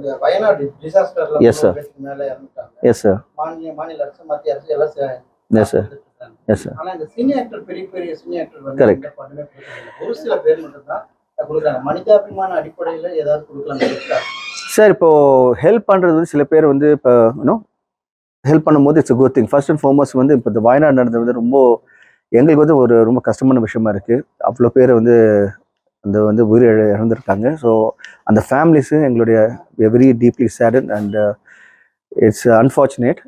இந்த Wayanad டிசாஸ்டர்ல Yes, sir. மேல இறந்துட்டாங்க. எஸ் சார் மாநில மாநில அரசு மத்திய அரசு எல்லாம் சே- எஸ் சார். எஸ் சார் ஆனா இந்த சினி ஆக்டர் பெரிய பெரிய சினி ஆக்டர் வந்து. ஒரு சில பேர் மட்டும் தான் கொடுக்குறாங்க. மனிதாபிமான அடிப்படையில ஏதாவது கொடுக்கலாம் இருக்கா சார் இப்போ ஹெல்ப் பண்ணுறது வந்து சில பேர் வந்து இப்போ இன்னும் ஹெல்ப் பண்ணும்போது it's good thing first and foremost வந்து இப்போ இந்த வயநாடு நடந்தது வந்து ரொம்ப எங்களுக்கு வந்து ஒரு ரொம்ப கஷ்டமான விஷயமா இருக்குது அவ்வளோ பேர் வந்து அந்த வந்து உயிர் இழந்திருக்காங்க ஸோ அந்த ஃபேமிலிஸு எங்களுடைய very deeply sadden and it's unfortunate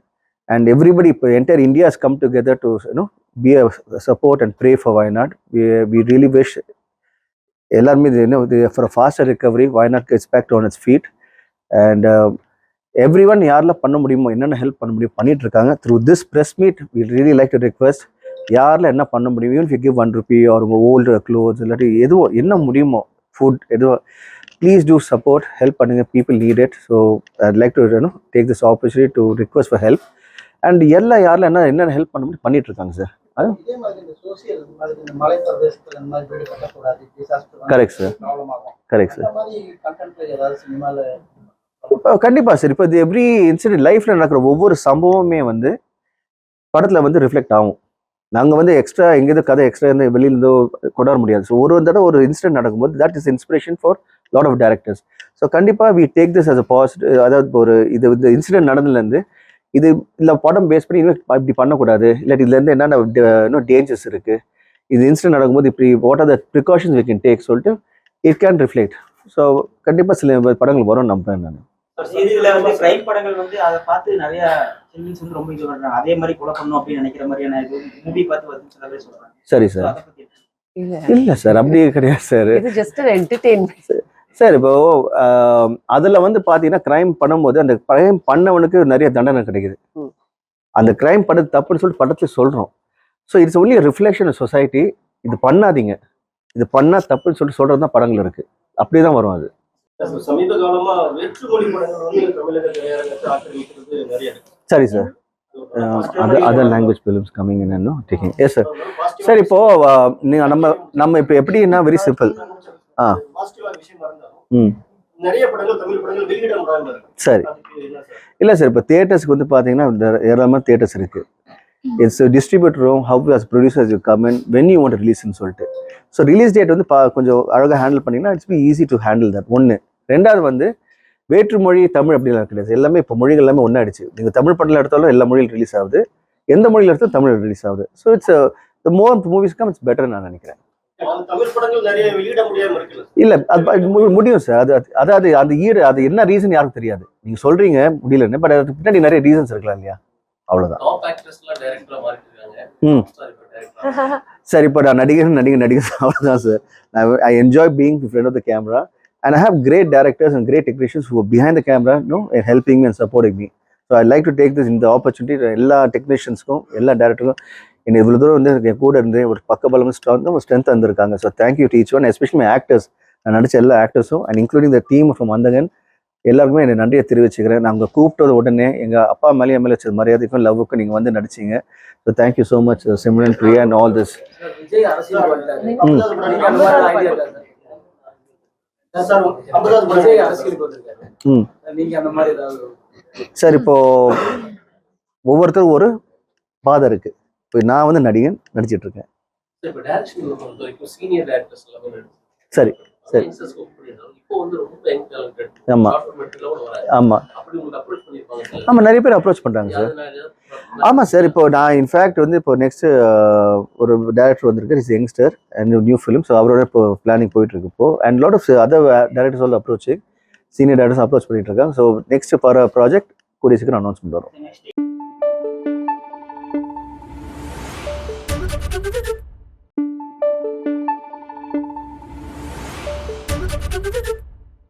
and everybody இப்போ entire India is come together to you know be a support and pray for Wayanad we really wish எல்லாருமே இது என்ன for faster recovery Wayanad gets back on its feet and every one யாரெல்லாம் பண்ண முடியுமோ என்னென்ன help பண்ண முடியும் பண்ணிகிட்டு இருக்காங்க. Through this press meet we really like to request யாரில் என்ன பண்ண முடியும்? Even you give one rupee ஒரு ஓல்டு க்ளோத்ஸ் இல்லாட்டி எதுவோ என்ன முடியுமோ ஃபுட் எதுவோ ப்ளீஸ் டூ சப்போர்ட் ஹெல்ப் பண்ணுங்க. People need it so I'd like to you know take this opportunity to request for help and எல்லா யாரில் என்ன என்னென்ன ஹெல்ப் பண்ண முடியும்? பண்ணிட்டு இருக்காங்க சார் கரெக்ட் சார் சினிமால இப்போ கண்டிப்பாக சார் இப்போ இது எவ்ரி இன்சிடென்ட் லைஃப்பில் நடக்கிற ஒவ்வொரு சம்பவமே வந்து படத்தில் வந்து ரிஃப்ளெக்ட் ஆகும். நாங்கள் வந்து எக்ஸ்ட்ரா எங்கேருந்து கதை எக்ஸ்ட்ரா இருந்து வெளியிலேருந்தோ கொண்டாட முடியாது. ஸோ ஒரு ஒரு தடவை ஒரு இன்சிடென்ட் நடக்கும்போது that is inspiration for lot of directors so கண்டிப்பாக we take this as a positive அதாவது ஒரு இது இந்த இன்சிடென்ட் நடந்ததுலேருந்து இது இல்லை படம் பேஸ் பண்ணி இன்னும் இப்படி பண்ணக்கூடாது. இல்லாட்டி இதுலேருந்து என்னென்ன இன்னும் டேஞ்சர்ஸ் இருக்குது இது இன்சிடென்ட் நடக்கும்போது இப்படி what are the precautions we can take சொல்லிட்டு இட் கேன் ரிஃப்ளெக்ட் ஸோ கண்டிப்பாக சில படங்கள் வரும் நம்புறேன் நான். வந்து கிரைம் படங்கள் வந்து அதை பார்த்து நிறைய சில்லிங்ஸ் வந்து ரொம்ப இது பண்றாங்க. அதே மாதிரி கொலை பண்ணணும் அப்படின்னு நினைக்கிற மாதிரியான இது மூவி பார்த்து வந்து சில பேர் சொல்றாங்க. சரி சார் இல்ல. சார் அப்படி கிடையாது சார் இது ஜஸ்ட் என்டர்டெயின்மெண்ட் சார் இப்போ அதுல வந்து பாத்தீங்கன்னா கிரைம் பண்ணும்போது அந்த கிரைம் பண்ணவனுக்கு நிறைய தண்டனை கிடைக்குது. அந்த கிரைம் பண்ணது தப்புன்னு சொல்லிட்டு படத்துல சொல்றோம். So it's only reflection society இது பண்ணாதீங்க. இது பண்ணா தப்புன்னு சொல்லிட்டு சொல்றது தான் படங்கள் இருக்கு. அப்படியே தான் வரும் அது. சமீப காலமா வேற்றுமொழி படங்கள் வந்து தமிழக திரையரங்கத்தை ஆக்கிரமிக்கிறது நிறைய சரி sir other other language films coming in taking yes sir sir இப்போ ஆஹ், நீங்க நம்ம நம்ம இப்போ எப்படின்னா வெரி சிம்பிள் ஆ. ம். நிறைய படங்கள் தமிழ் படங்கள் வெளியிட முடியாம இருக்கு சரி. இல்லை சார் இப்போ தியேட்டர்ஸ்க்கு வந்து பார்த்தீங்கன்னா இந்த ஏராளமான தியேட்டர்ஸ் இருக்கு. It's டிஸ்ட்ரிபியூட்டரும் how as producers you come in when you want ரிலீஸ்னு சொல்லிட்டு. ஸோ ரிலீஸ் டேட் வந்து பா கொஞ்சம் அழகாக ஹேண்டில் பண்ணிங்கன்னா it's be easy to handle that ஒன்று ரெண்டாவது வந்து வேற்றுமொழி தமிழ் அப்படிலாம் கிடையாது. எல்லாமே இப்போ மொழிகள் எல்லாமே ஒன்றாயிடுச்சு நீங்கள் தமிழ் படத்தில் எடுத்தாலும் எல்லா மொழியில் ரிலீஸ் ஆகுது. எந்த மொழியில் எடுத்தாலும் தமிழ் ரிலீஸ் ஆகுது. So it's the more movies come it's better நான் நினைக்கிறேன். இல்லை முடியும் சார் அது அது- அதாவது அந்த ஈடு அது என்ன ரீசன் யாருக்கும் தெரியாது. நீங்கள் சொல்கிறீங்க முடியலன்னு பட் அதுக்கு பின்னாடி நிறைய ரீசன்ஸ் இருக்கலாம் இல்லையா? டைரக்டரா சார் இப்போ நான் நடிகர் நடிகர் நடிகர் அவ்வளோதான் sir I enjoy being friend of the camera and I have great directors and great technicians who behind the camera no helping me and supporting me so I like to take this இந்த opportunity எல்லா டெக்னீஷியன்ஸ்க்கும் எல்லா டேரக்டருக்கும் என்ன இவ்வளோ தூரம் வந்து எனக்கு என் கூட இருந்து ஒரு பக்கபலம் ஸ்ட்ராங் ஸ்ட்ரென்த் வந்திருக்காங்க so thank you teach one especially actors நான் நடிச்ச எல்லா ஆக்டர்ஸும் and including the team from Andhagan எல்லாருக்குமே என்னை நன்றியை தெரிவிச்சுக்கிறேன். நாங்கள் கூப்பிட்டது உடனே எங்கள் அப்பா மேலே என் மேலே வச்ச மரியாதைக்கும் லவ்வுக்கும் நீங்கள் வந்து நடிச்சீங்க. So thank you so much Simran Priya and all this sir, இப்போ ஒவ்வொருத்தரும் ஒரு பாதை இருக்கு. இப்போ நான் வந்து நடிகன் நடிச்சிட்டு இருக்கேன். சரி சரி யங்ஸ்டர்ஸ் ஸ்கோப் பண்ணிருந்தாங்க இப்போ வந்து ரொம்ப யங் டேலண்டட் ஆமா. ஷார்ட் மெட்டீரியலோட வராங்க ஆமா. அப்படி உங்களுக்கு அப்ரோச் பண்ணிருப்பாங்க சார்? ஆமா நிறைய பேர் அப்ரோச் பண்றாங்க சார். ஆமா சார் இப்போ நான் இன்ஃபேக்ட் வந்து இப்போ நெக்ஸ்ட் ஒரு டேரக்டர் வந்திருக்காரு is youngster and new film so அவரோட இப்போ பிளானிங் போயிட்டு இருக்கு இப்போ. And lot of other directors all approaching senior directors approach பண்ணிட்டு இருக்காங்க ஸோ நெக்ஸ்ட் ஃபார் ப்ராஜெக்ட் கூடிய சீக்கிரம் அனௌன்ஸ்மெண்ட் வரும்.